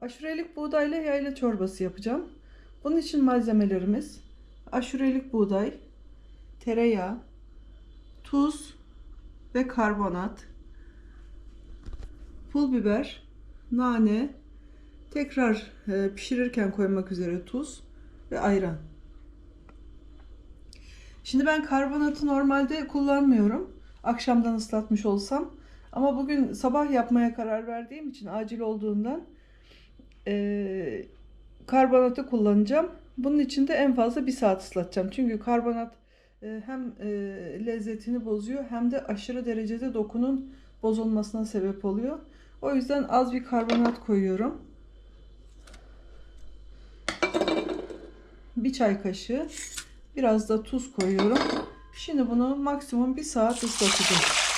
Aşurelik buğdayla yayla çorbası yapacağım. Bunun için malzemelerimiz aşurelik buğday, tereyağı, tuz ve karbonat, pul biber, nane, tekrar e, pişirirken koymak üzere tuz ve ayran. Şimdi ben karbonatı normalde kullanmıyorum. Akşamdan ıslatmış olsam. Ama bugün sabah yapmaya karar verdiğim için acil olduğundan e, karbonatı kullanacağım. Bunun için de en fazla bir saat ıslatacağım. Çünkü karbonat e, hem e, lezzetini bozuyor hem de aşırı derecede dokunun bozulmasına sebep oluyor. O yüzden az bir karbonat koyuyorum. Bir çay kaşığı. Biraz da tuz koyuyorum. Şimdi bunu maksimum bir saat ıslatacağım.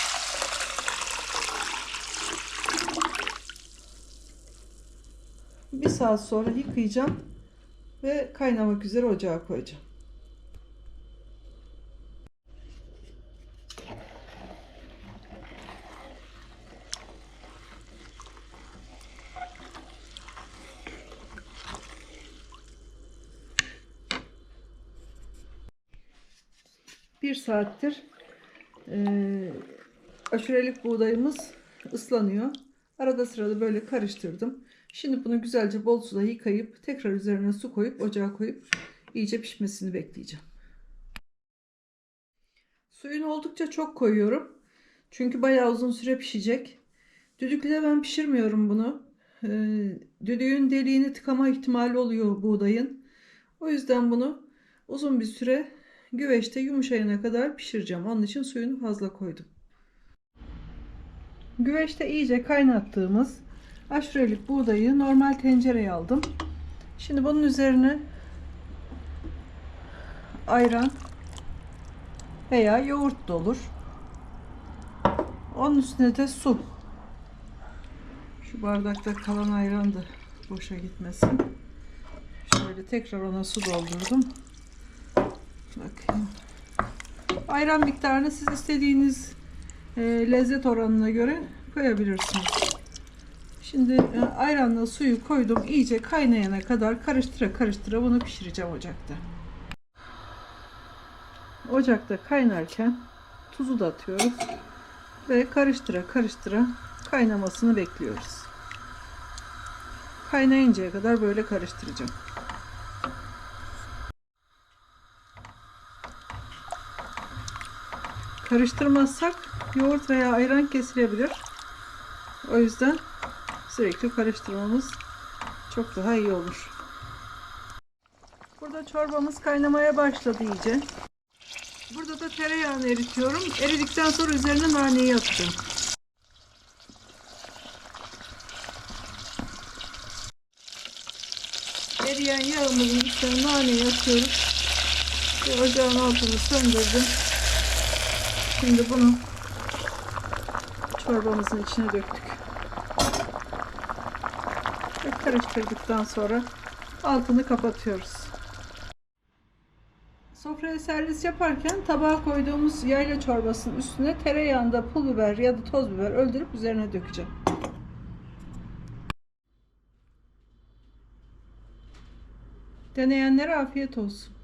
Saat sonra yıkayacağım ve kaynamak üzere ocağa koyacağım. Bir saattir eee aşurelik buğdayımız ıslanıyor. Arada sırada böyle karıştırdım. Şimdi bunu güzelce bol suda yıkayıp tekrar üzerine su koyup ocağa koyup iyice pişmesini bekleyeceğim. Suyunu oldukça çok koyuyorum. Çünkü bayağı uzun süre pişecek. Düdüklüde ben pişirmiyorum bunu. Ee, düdüğün deliğini tıkama ihtimali oluyor buğdayın. O yüzden bunu uzun bir süre güveçte yumuşayana kadar pişireceğim. Onun için suyunu fazla koydum. Güveçte iyice kaynattığımız aşurelik buğdayı normal tencereye aldım. Şimdi bunun üzerine ayran veya yoğurt da olur. Onun üstüne de su. Şu bardakta kalan ayran da boşa gitmesin. Şöyle tekrar ona su doldurdum. Bakayım. Ayran miktarını siz istediğiniz e, lezzet oranına göre koyabilirsiniz. Şimdi e, ayranla suyu koydum. iyice kaynayana kadar karıştıra karıştıra bunu pişireceğim ocakta. Ocakta kaynarken tuzu da atıyoruz. Ve karıştıra karıştıra kaynamasını bekliyoruz. Kaynayıncaya kadar böyle karıştıracağım. Karıştırmazsak yoğurt veya ayran kesilebilir. O yüzden sürekli karıştırmamız çok daha iyi olur. Burada çorbamız kaynamaya başladı iyice. Burada da tereyağını eritiyorum. Eridikten sonra üzerine naneyi atacağım. Eriyen yağımızın üstüne naneyi atıyoruz. Ve ocağın altını söndürdüm. Şimdi bunu çorbamızın içine döktük. Ve karıştırdıktan sonra altını kapatıyoruz. Sofraya servis yaparken tabağa koyduğumuz yayla çorbasının üstüne tereyağında pul biber ya da toz biber öldürüp üzerine dökeceğim. Deneyenlere afiyet olsun.